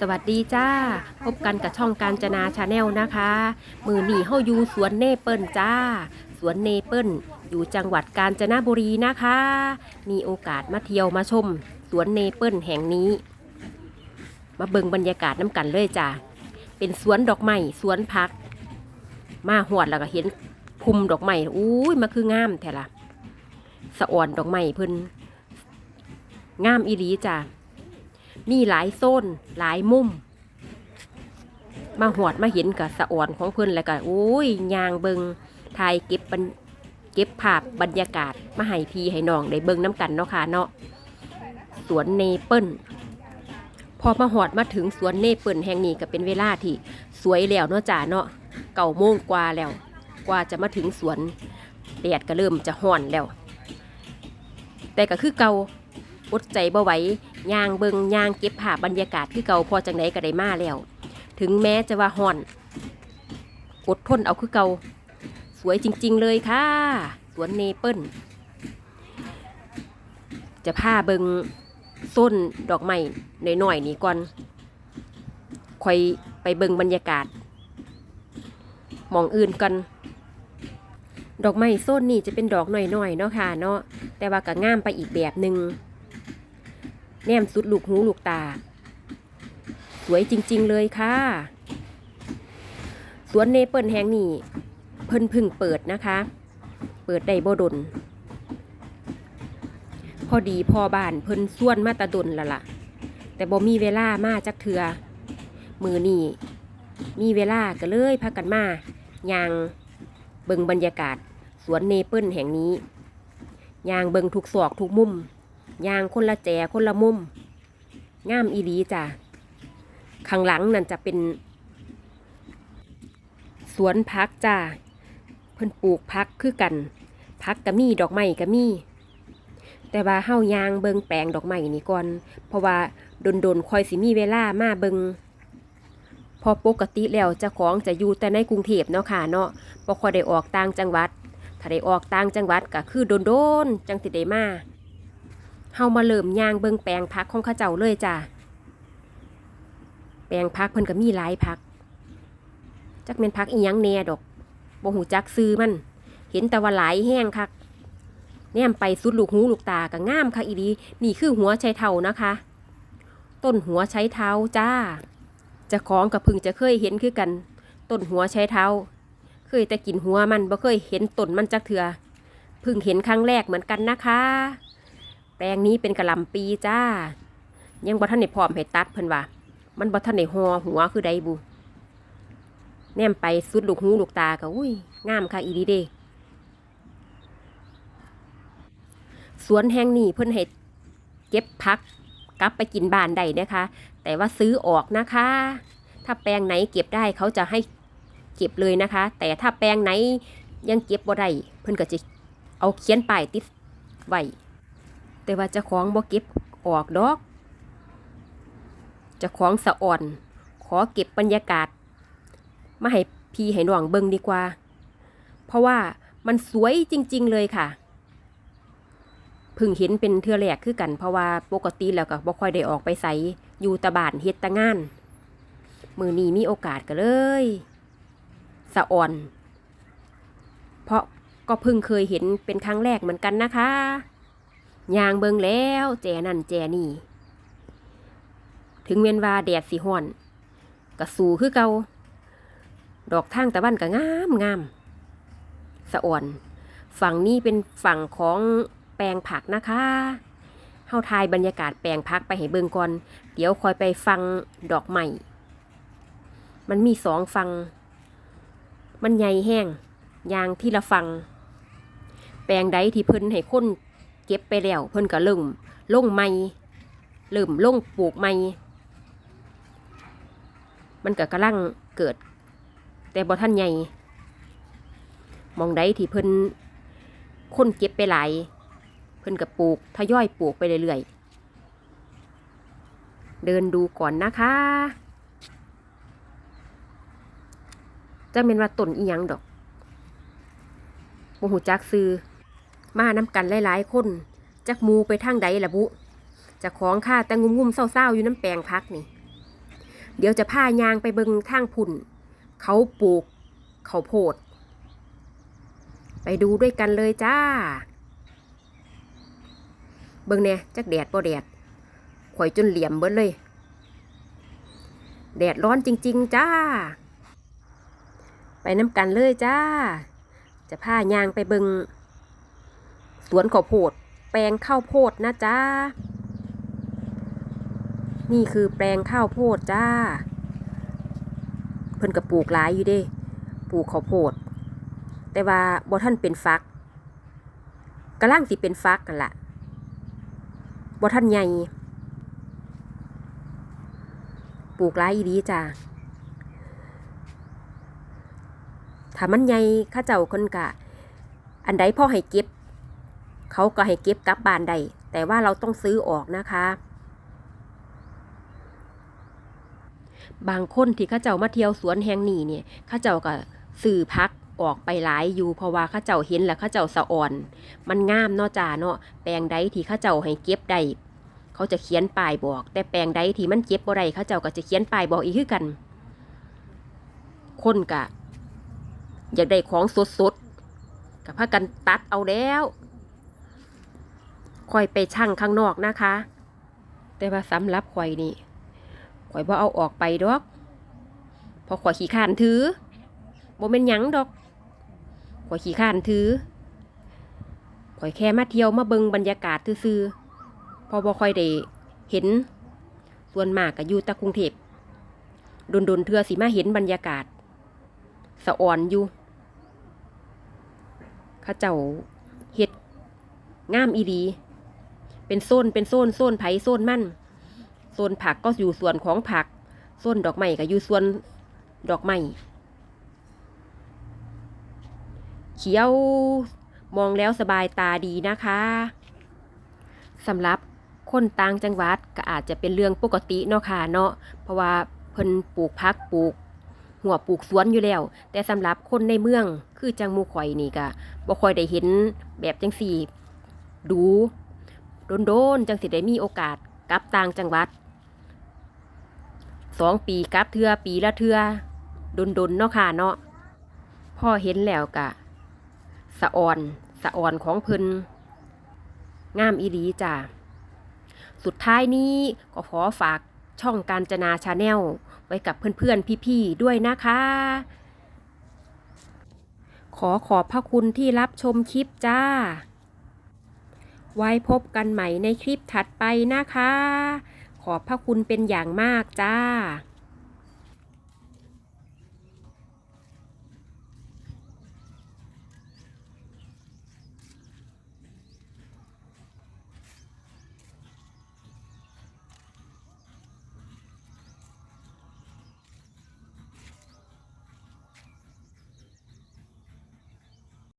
สวัสดีจ้า พบกันกับช่องการจนาชาแนลนะคะ มือหนีเฮาอยู่สวนเนเปิลจ้า สวนเนเปิลอยู่จังหวัดกาญจนบุรีนะคะ มีโอกาสมาเที่ยวมาชม สวนเนเปิลแห่งนี้ มาเบิ่งบรรยากาศน้ำกันเลยจ้าเป็นสวนดอกไม้สวนพัก มาหวดแล้วก็เห็นภูมิดอกไม้อุ้ยมาคืองามแท้ละสะอ่อนดอกไม้เพิ่นงามอีหลีจ้า มีหลายโซนหลายมุม มาหอดมาเห็นกับสะอ่อนของเพิ่อนแล้วก็โอ้ยยางเบิงถ่ายเก็บบเก็บภาพบรรยากาศมาให้พี่ให้น้องได้เบิงน้ำกันเนาะค่ะเนาะสวนเนเปิลพอมาหอดมาถึงสวนเนเปิลแห่งนี้ก็เป็นเวลาที่สวยแล้วเนาะจ้าเนาะเก่าโมงกว่าแล้ว กว่าจะมาถึงสวนแดดก็เริ่มจะห่อนแล้ว แต่ก็คือเก่า อดใจบ่ไหวย่างเบิงย่างเก็บภาพบรรยากาศคือเก่าพอจังไดก็ได้มาแล้ว ถึงแม้จะว่าห่อนอดทนเอาคือเก่าสวยจริง ๆ เลยค่ะ สวนเนเปิลจะพาเบิงส้นดอกไม้หน่อยๆนี่ก่อนคอยไปเบิงบรรยากาศมองอื่นกัน ดอกไม้ส้นนี่จะเป็นดอกหน่อยๆเนาะค่ะเนาะแต่ว่าก็งามไปอีกแบบหนึ่ง แนมสุดลูกหูลูกตา สวยจริง ๆ เลยค่ะ สวนเนเปิลแห่งนี้ เพิ่นพึ่งเปิดนะคะ เปิดได้บ่ดน พอดีพอบ้านเพิ่นส่วนมาตะดนละละแต่บ่มีเวลามาจักเถือ มือนี่มีเวลาก็เลยพากันมาย่างเบิงบรรยากาศ สวนเนเปิลแห่งนี้ยางเบิงทุกศอกทุกมุม ยางคนละแจคนละมุมงามอีหลีจ้ะข้างหลังนั่นจะเป็น สวนพักจ้าเพิ่นปลูกพักคือกันพักกะมีดอกไม้กะมีแต่ว่าเฮายางเบิงแปลงดอกไม้นี่ก่อน เพราะว่าโดนๆคอยสิมีเวลามาเบิงพอปกติแล้วเจ้าของจะอยู่แต่ในกรุงเทพเนาะค่ะเนาะบ่ค่อยได้ออกต่างจังหวัด ถ้าได้ออกต่างจังหวัดก็คือโดนๆจังสิได้มา เฮามาเริ่มย่างเบิงแปลงพักของข้าเจ้าเลยจ้ะแปลงพักเพิ่นก็มีหลายพัก จักเป็นพักอีหยังแน่ดอกบ่หูจักซื้อมัน เห็นแต่ว่าหลายแห้งคักแนมไปสุดลูกหูลูกตาก็งามคักอีดีนี่คือหัวไชเท้านะคะ ต้นหัวไชเท้าจ้า จะของกับพึงจะเคยเห็นคือกัน ต้นหัวไชเท้า เคยแต่กินหัวมันบ่เคยเห็นต้นมันจักเถือ พึ่งเห็นครั้งแรกเหมือนกันนะคะ แปลงนี้เป็นกระลำปีจ้า ยังบ่ทันได้พร้อมให้ตัดเพิ่นว่า มันบ่ทันได้หอหัวคือใดบุแนมไปสุดลูกหูลูกตาก็อุ้ยงามค่ะอีดีเดสวนแห่งนี้เพิ่นให้เก็บพักกลับไปกินบ้านได้นะคะ แต่ว่าซื้อออกนะคะ ถ้าแปลงไหนเก็บได้เขาจะให้เก็บเลยนะคะ แต่ถ้าแปลงไหนยังเก็บบ่ได้เพิ่นก็จะเอาเขียนป้ายติดไว้ แต่ว่าเจ้าของบ่เก็บออกดอกเจ้าของสะอ่อน ขอเก็บบรรยากาศ มาให้พี่ให้น้องเบิ่งดีกว่า เพราะว่ามันสวยจริง ๆ เลยค่ะเพิ่งเห็นเป็นเทือแรกคือกันเพราะว่าปกติแล้วก็บ่ค่อยได้ออกไปใสอยู่ตะบานเฮ็ดตะงาน มือนี้มีโอกาสก็เลยสะอ่อน เพราะก็เพิ่งเคยเห็นเป็นครั้งแรกเหมือนกันนะคะ ยางเบิงแล้วแจนั่นแจนี่ ถึงเวียนว่าแดดสีห่อนก็สูคือเกาดอกทางตะวันก็งามงามสะอ่อน ฝั่งนี้เป็นฝั่งของแปลงผักนะคะเฮาทายบรรยากาศแปลงผักไปให้เบิงก่อน เดี๋ยวคอยไปฟังดอกใหม่ มันมีสองฟัง มันใหญ่แห้งยางที่ละฟัง แปลงใดที่เพิ่นให้คน เก็บไปแล้วเพิ่นก็เริ่มลงใหม่เริ่มลงปลูกใหม่มันก็กำลังเกิด แต่บ่ท่านใหญ่มองใดที่เพิ่นคนเก็บไปหลาย เพิ่นก็ปลูกทยอยปลูกไปเรื่อยๆ เดินดูก่อนนะคะจะเป็นว่าต้นอีหยังดอกบ่หูจักซื้อ มาน้ำกันหลายๆคนจักมูไปทางใดละบุจะของข้าแต่งุ่มๆเศร้าๆอยู่น้ำแปลงพักนี่ เดี๋ยวจะพายางไปเบิงทางพุ่น เขาปลูก เขาโพด ไปดูด้วยกันเลยจ้า เบิงเนี่ยจักแดดบ่แดดข่อยจนเหลี่ยมเบิดเลย แดดร้อนจริง ๆ จ้า ไปน้ำกันเลยจ้า จะพายางไปเบิง สวนข้าวโพด แปลงข้าวโพดนะจ้า นี่คือแปลงข้าวโพดจ้า เพิ่นกับปลูกหลายอยู่เด้ ปลูกข้าวโพด แต่ว่าบ่ท่านเป็นฟักกำลังสิเป็นฟักกันละบ่ท่านใหญ่ ปลูกหลายอีดีจ้าถ้ามันใหญ่ข้าเจ้าคนกะ อันใดพ่อให้เก็บ เขาก็ให้เก็บกลับบ้านได้แต่ว่าเราต้องซื้อออกนะคะ บางคนที่ข้าเจ้ามาเที่ยวสวนแห่งนี้เนี่ยข้าเจ้าก็ซื้อพักออกไปหลายอยู่เพราะว่าข้าเจ้าเห็นแล้วข้าเจ้าสะอ่อน มันงามเนาะจ้าเนาะแปลงใดที่ข้าเจ้าให้เก็บได้เขาจะเขียนป้ายบอก แต่แปลงใดที่มันเก็บบ่ได้ข้าเจ้าก็จะเขียนป้ายบอกอีกคือกัน คนกะ อยากได้ของสดๆกับพากันตัดเอาแล้ว ค่อยไปชั่งข้างนอกนะคะ แต่ว่าสำหรับข่อยนี่ข่อยบ่เอาออกไปดอกพราะข่อยขี้ข้านถือบ่เป็นหยังดอกข่อยขี้ข้านถือข่อยแค่มาเที่ยวมาเบิงบรรยากาศซื่อๆพอบ่ค่อยได้เห็นส่วนมากก็อยู่ตะกรุงเทพดนๆเทือสิมาเห็นบรรยากาศ สะอ่อนอยู่ข้าเจ้าเฮ็ดงามอีดี เป็นโซนเป็นโซนโซนไผ่โซนมั่นโซนผักก็อยู่ส่วนของผักโซนดอกไม้ก็อยู่ส่วนดอกไม้เขียวมองแล้วสบายตาดีนะคะสำหรับคนต่างจังหวัดก็อาจจะเป็นเรื่องปกติเนาะค่ะเนาะเพราะว่าเพิ่นปลูกพักปลูก หัวปลูกสวนอยู่แล้ว แต่สำหรับคนในเมืองคือจังมูข่อยนี่ก็บ่ค่อยได้เห็นแบบจังสี่ ดู โดนๆจังสิได้มีโอกาสกลับต่างจังหวัดสองปีกลับเทือปีละเทือดนๆเนาะค่ะเนาะพ่อเห็นแล้วกะ สะอ่อนสะอ่อนของเพิ่นงามอีหลีจ้ะสุดท้ายนี้ก็ขอฝากช่องการจนาชาแนลไว้กับเพื่อนๆ พี่ๆ ด้วยนะคะ ขอขอบพระคุณที่รับชมคลิปจ้า ไว้พบกันใหม่ในคลิปถัดไปนะคะ ขอบพระคุณเป็นอย่างมากจ้า